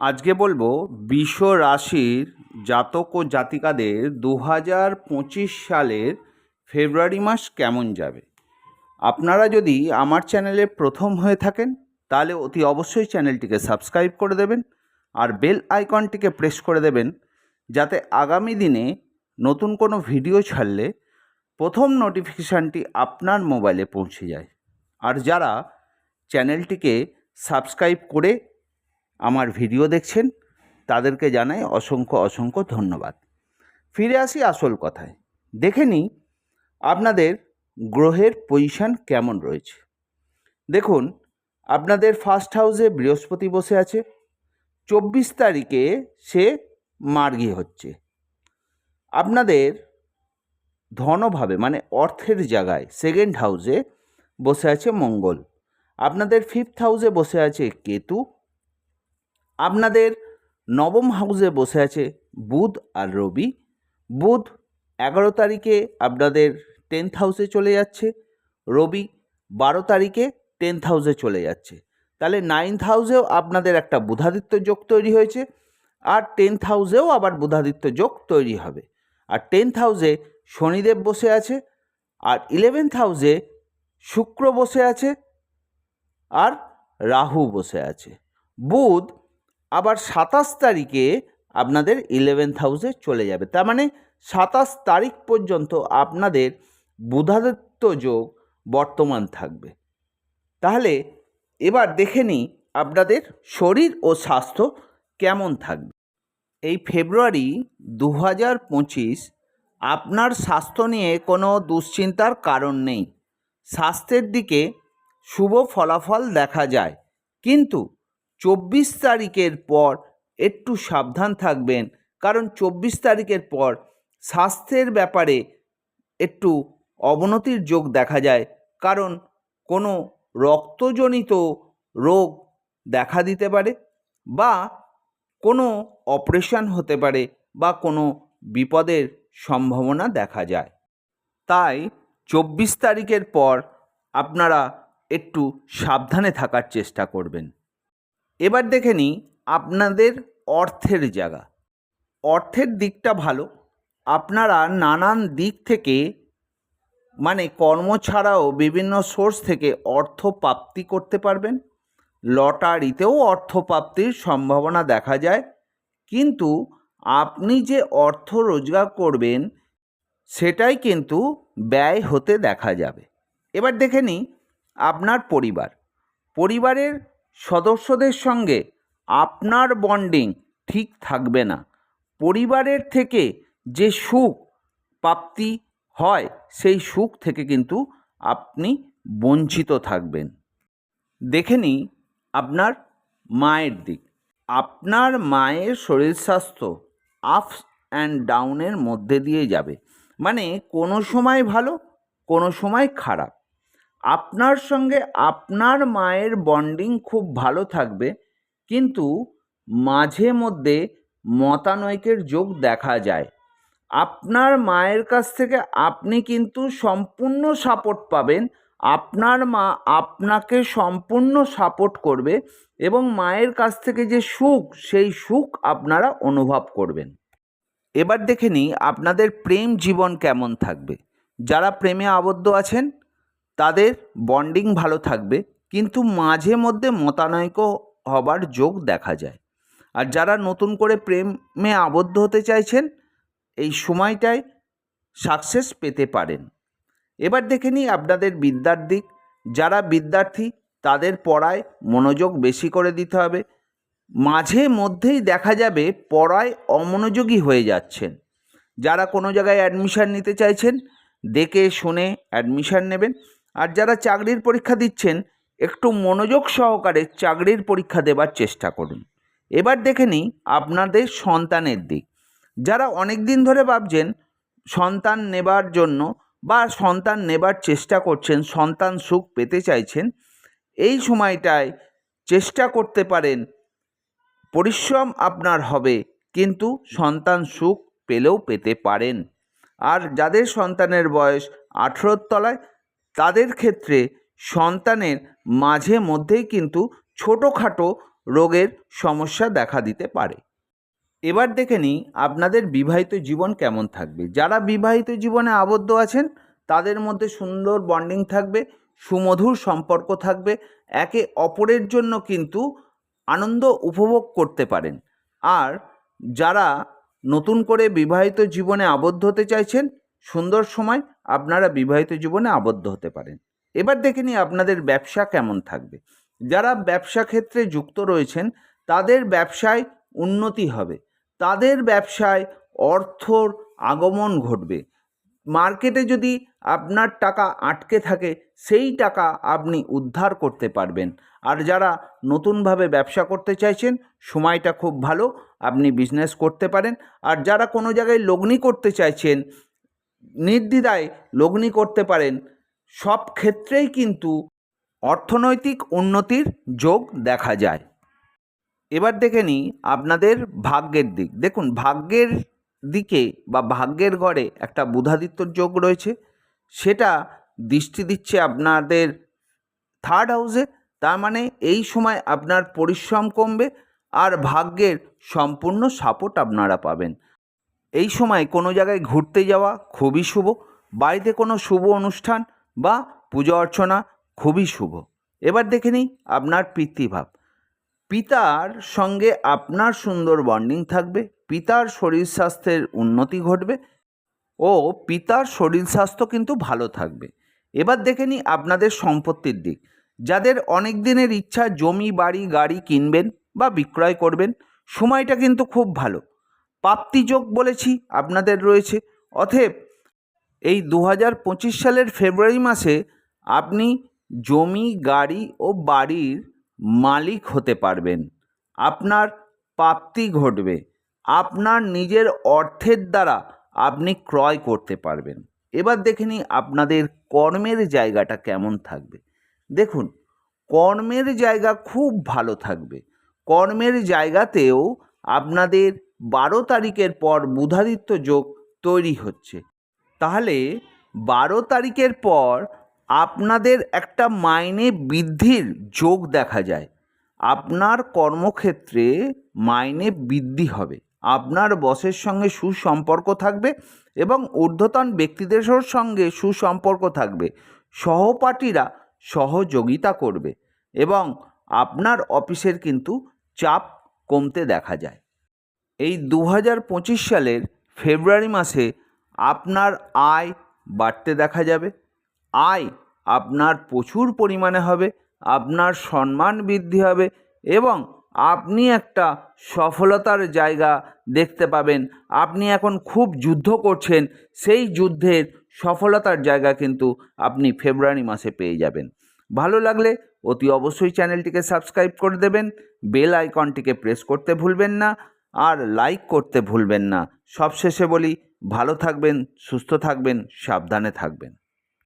আজকে বলব বিশ্ব রাশির জাতক ও জাতিকাদের দু হাজার পঁচিশ সালের ফেব্রুয়ারি মাস কেমন যাবে? আপনারা যদি আমার চ্যানেলে প্রথম হয়ে থাকেন, তাহলে অতি অবশ্যই চ্যানেলটিকে সাবস্ক্রাইব করে দেবেন আর বেল আইকনটিকে প্রেস করে দেবেন যাতে আগামী দিনে নতুন কোনো ভিডিও ছাড়লে প্রথম নোটিফিকেশানটি আপনার মোবাইলে পৌঁছে যায়। আর যারা চ্যানেলটিকে সাবস্ক্রাইব করে আমার ভিডিও দেখছেন, তাদেরকে জানাই অসংখ্য অসংখ্য ধন্যবাদ। ফিরে আসি আসল কথায়। দেখে নিই আপনাদের গ্রহের পজিশন কেমন রয়েছে। দেখুন, আপনাদের ফার্স্ট হাউসে বৃহস্পতি বসে আছে, চব্বিশ তারিখে সে মার্গী হচ্ছে। আপনাদের ধনভাবে মানে অর্থের জায়গায় সেকেন্ড হাউসে বসে আছে মঙ্গল। আপনাদের ফিফথ হাউসে বসে আছে কেতু। আপনাদের নবম হাউসে বসে আছে বুধ আর রবি। বুধ এগারো তারিখে আপনাদের টেন্থ হাউসে চলে যাচ্ছে, রবি বারো তারিখে টেন্থ হাউসে চলে যাচ্ছে। তাহলে নাইন্থ হাউসেও আপনাদের একটা বুধাদিত্য যোগ তৈরি হয়েছে, আর টেন্থ হাউসেও আবার বুধাদিত্য যোগ তৈরি হবে। আর টেন্থ হাউসে শনিদেব বসে আছে, আর ইলেভেন্থ হাউসে শুক্র বসে আছে, আর রাহু বসে আছে। বুধ আবার সাতাশ তারিখে আপনাদের ইলেভেন্থ হাউসে চলে যাবে। তার মানে সাতাশ তারিখ পর্যন্ত আপনাদের বুধাদিত্য যোগ বর্তমান থাকবে। তাহলে এবার দেখে নিই আপনাদের শরীর ও স্বাস্থ্য কেমন থাকবে। এই ফেব্রুয়ারি দু হাজার পঁচিশ আপনার স্বাস্থ্য নিয়ে কোনো দুশ্চিন্তার কারণ নেই। স্বাস্থ্যের দিকে শুভ ফলাফল দেখা যায়। কিন্তু চব্বিশ তারিখের পর একটু সাবধান থাকবেন। কারণ চব্বিশ তারিখের পর স্বাস্থ্যের ব্যাপারে একটু অবনতির যোগ দেখা যায়। কারণ কোনো রক্তজনিত রোগ দেখা দিতে পারে বা কোনো অপারেশন হতে পারে বা কোনো বিপদের সম্ভাবনা দেখা যায়। তাই চব্বিশ তারিখের পর আপনারা একটু সাবধানে থাকার চেষ্টা করবেন। এবার দেখে নিই আপনাদের অর্থের জায়গা। অর্থের দিকটা ভালো। আপনারা নানান দিক থেকে মানে কর্ম ছাড়াও বিভিন্ন সোর্স থেকে অর্থ প্রাপ্তি করতে পারবেন। লটারিতেও অর্থ প্রাপ্তির সম্ভাবনা দেখা যায়। কিন্তু আপনি যে অর্থ রোজগার করবেন, সেটাই কিন্তু ব্যয় হতে দেখা যাবে। এবার দেখে নিই আপনার পরিবার। পরিবারের সদস্যদের সঙ্গে আপনার বন্ডিং ঠিক থাকবে না। পরিবারের থেকে যে সুখ প্রাপ্তি হয়, সেই সুখ থেকে কিন্তু আপনি বঞ্চিত থাকবেন। দেখে নিই আপনার মায়ের দিক। আপনার মায়ের শরীর স্বাস্থ্য আপস অ্যান্ড ডাউনের মধ্যে দিয়ে যাবে। মানে কোনো সময় ভালো, কোনো সময় খারাপ। আপনার সঙ্গে আপনার মায়ের বন্ডিং খুব ভালো থাকবে, কিন্তু মাঝে মধ্যে মতানৈক্যের যোগ দেখা যায়। আপনার মায়ের কাছ থেকে আপনি কিন্তু সম্পূর্ণ সাপোর্ট পাবেন, আপনার মা আপনাকে সম্পূর্ণ সাপোর্ট করবে এবং মায়ের কাছ থেকে যে সুখ, সেই সুখ আপনারা অনুভব করবেন। এবার দেখে নিই আপনাদের প্রেম জীবন কেমন থাকবে। যারা প্রেমে আবদ্ধ আছেন তাদের বন্ডিং ভালো থাকবে, কিন্তু মাঝে মধ্যে মতানৈক্য হবার যোগ দেখা যায়। আর যারা নতুন করে প্রেমে আবদ্ধ হতে চাইছেন, এই সময়টায় সাকসেস পেতে পারেন। এবার দেখে নিই আপনাদের বিদ্যার দিক। যারা বিদ্যার্থী, তাদের পড়ায় মনোযোগ বেশি করে দিতে হবে। মাঝে মধ্যেই দেখা যাবে পড়ায় অমনোযোগী হয়ে যাচ্ছেন। যারা কোনো জায়গায় অ্যাডমিশান নিতে চাইছেন, দেখে শুনে অ্যাডমিশান নেবেন। আর যারা চাকরির পরীক্ষা দিচ্ছেন, একটু মনোযোগ সহকারে চাকরির পরীক্ষা দেবার চেষ্টা করুন। এবার দেখে নিই আপনাদের সন্তানের দিক। যারা অনেক দিন ধরে ভাবছেন সন্তান নেবার জন্য বা সন্তান নেবার চেষ্টা করছেন, সন্তান সুখ পেতে চাইছেন, এই সময়টায় চেষ্টা করতে পারেন, পরিশ্রম আপনার হবে, কিন্তু সন্তান সুখ পেলেও পেতে পারেন। আর যাদের সন্তানের বয়স আঠেরোর তলায় তাদের ক্ষেত্রে সন্তানের মাঝে মধ্যেই কিন্তু ছোটোখাটো রোগের সমস্যা দেখা দিতে পারে। এবার দেখে নিই আপনাদের বিবাহিত জীবন কেমন থাকবে। যারা বিবাহিত জীবনে আবদ্ধ আছেন, তাদের মধ্যে সুন্দর বন্ডিং থাকবে, সুমধুর সম্পর্ক থাকবে, একে অপরের জন্য কিন্তু আনন্দ উপভোগ করতে পারেন। আর যারা নতুন করে বিবাহিত জীবনে আবদ্ধ হতে চাইছেন, সুন্দর সময় আপনারা বিবাহিত জীবনে আবদ্ধ হতে পারেন। এবার দেখে নিই আপনাদের ব্যবসা কেমন থাকবে। যারা ব্যবসা ক্ষেত্রে যুক্ত রয়েছেন, তাদের ব্যবসায় উন্নতি হবে। তাদের ব্যবসায় অর্থর আগমন ঘটবে। মার্কেটে যদি আপনার টাকা আটকে থাকে, সেই টাকা আপনি উদ্ধার করতে পারবেন। আর যারা নতুনভাবে ব্যবসা করতে চাইছেন, সময়টা খুব ভালো, আপনি বিজনেস করতে পারেন। আর যারা কোনো জায়গায় লগ্নি করতে চাইছেন নির্দ্বিধায় লগ্নি করতে পারেন। সব ক্ষেত্রেই কিন্তু অর্থনৈতিক উন্নতির যোগ দেখা যায়। এবার দেখে নিই আপনাদের ভাগ্যের দিক। দেখুন, ভাগ্যের দিকে বা ভাগ্যের ঘরে একটা বুধাদিত্যর যোগ রয়েছে। সেটা দৃষ্টি দিচ্ছে আপনাদের থার্ড হাউসে তার মানে এই সময় আপনার পরিশ্রম কমবে আর ভাগ্যের সম্পূর্ণ সাপোর্ট আপনারা পাবেন। এই সময় কোনো জায়গায় ঘুরতে যাওয়া খুবই শুভ, বাড়িতে কোনো শুভ অনুষ্ঠান বা পূজা অর্চনা খুবই শুভ। এবার দেখে নিই আপনার পিতৃভাব। পিতার সঙ্গে আপনার সুন্দর বন্ডিং থাকবে, পিতার শরীর স্বাস্থ্যের উন্নতি ঘটবে ও পিতার শরীর স্বাস্থ্য কিন্তু ভালো থাকবে। এবার দেখে নিই আপনাদের সম্পত্তির দিক। যাদের অনেক দিনের ইচ্ছা জমি, বাড়ি, গাড়ি কিনবেন বা বিক্রয় করবেন, সময়টা কিন্তু খুব ভালো। প্রাপ্তিযোগ বলেছি, আপনাদের রয়েছে। অতএব, এই দু হাজার পঁচিশ সালের ফেব্রুয়ারি মাসে আপনি জমি, গাড়ি ও বাড়ির মালিক হতে পারবেন। আপনার প্রাপ্তি ঘটবে। আপনার নিজের অর্থের দ্বারা আপনি ক্রয় করতে পারবেন। এবার দেখে নিই আপনাদের কর্মের জায়গাটা কেমন থাকবে। দেখুন, কর্মের জায়গা খুব ভালো থাকবে। কর্মের জায়গাতেও আপনাদের বারো তারিখের পর বুধাদিত্য যোগ তৈরি হচ্ছে। তাহলে বারো তারিখের পর আপনাদের একটা মাইনে বৃদ্ধির যোগ দেখা যায়। আপনার কর্মক্ষেত্রে মাইনে বৃদ্ধি হবে। আপনার বসের সঙ্গে সুসম্পর্ক থাকবে এবং ঊর্ধ্বতন ব্যক্তিদের সঙ্গে সুসম্পর্ক থাকবে। সহপাঠীরা সহযোগিতা করবে এবং আপনার অফিসের কিন্তু চাপ কমতে দেখা যায়। এই দু হাজার পঁচিশ সালের ফেব্রুয়ারি মাসে আপনার আয় বাড়তে দেখা যাবে। আয় আপনার প্রচুর পরিমাণে হবে, আপনার সম্মান বৃদ্ধি হবে এবং আপনি একটা সফলতার জায়গা দেখতে পাবেন। আপনি এখন খুব যুদ্ধ করছেন, সেই যুদ্ধের সফলতার জায়গা কিন্তু আপনি ফেব্রুয়ারি মাসে পেয়ে যাবেন। ভালো লাগলে অতি অবশ্যই চ্যানেলটিকে সাবস্ক্রাইব করে দেবেন, বেল আইকনটিকে প্রেস করতে ভুলবেন না। আর লাইক করতে ভুলবেন না। সবশেষে বলি ভালো থাকবেন সুস্থ থাকবেন সাবধানে থাকবেন।